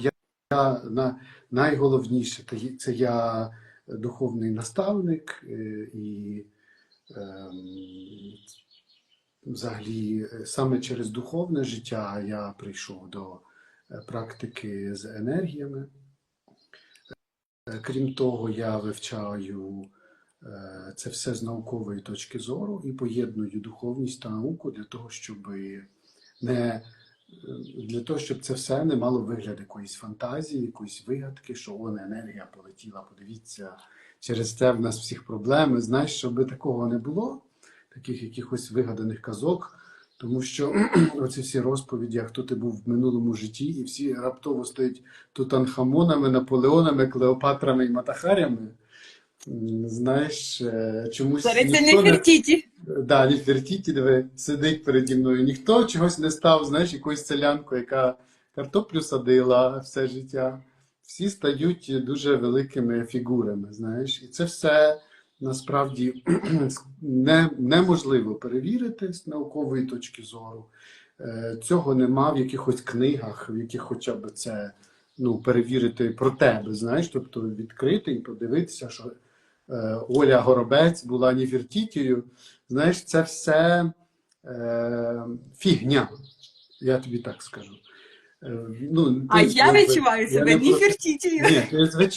я, на, найголовніше це я духовний наставник е, і ем, взагалі саме через духовне життя я прийшов до е, практики з енергіями. Е, Крім того, я вивчаю це все з наукової точки зору і поєдную духовність та науку для того, щоб не для того, щоб це все не мало вигляд якоїсь фантазії, якоїсь вигадки, що он енергія полетіла, подивіться, через це в нас всіх проблеми. Знаєш, щоб такого не було, таких якихось вигаданих казок. Тому що оці всі розповіді, а хто ти був в минулому житті, і всі раптово стають тутанхамонами, наполеонами, клеопатрами і матахарями. Знаєш, е, чомусь Зараз це ніхто не. Да, Нефертіті, сидить переді мною. Ніхто чогось не став, знаєш, якоюсь селянкою, яка картоплю садила все життя. Всі стають дуже великими фігурами, знаєш. І це все насправді не, неможливо перевірити з наукової точки зору. Е, Цього нема в якихось книгах, в яких хоча б це ну, перевірити про тебе, знаєш, тобто відкрити і подивитися, що е, Оля Горобець була Нефертітією. Знаєш, це все е, фігня, я тобі так скажу. Е, ну, А ти, я якби, відчуваю себе не проти- Ні, ти, звичайно.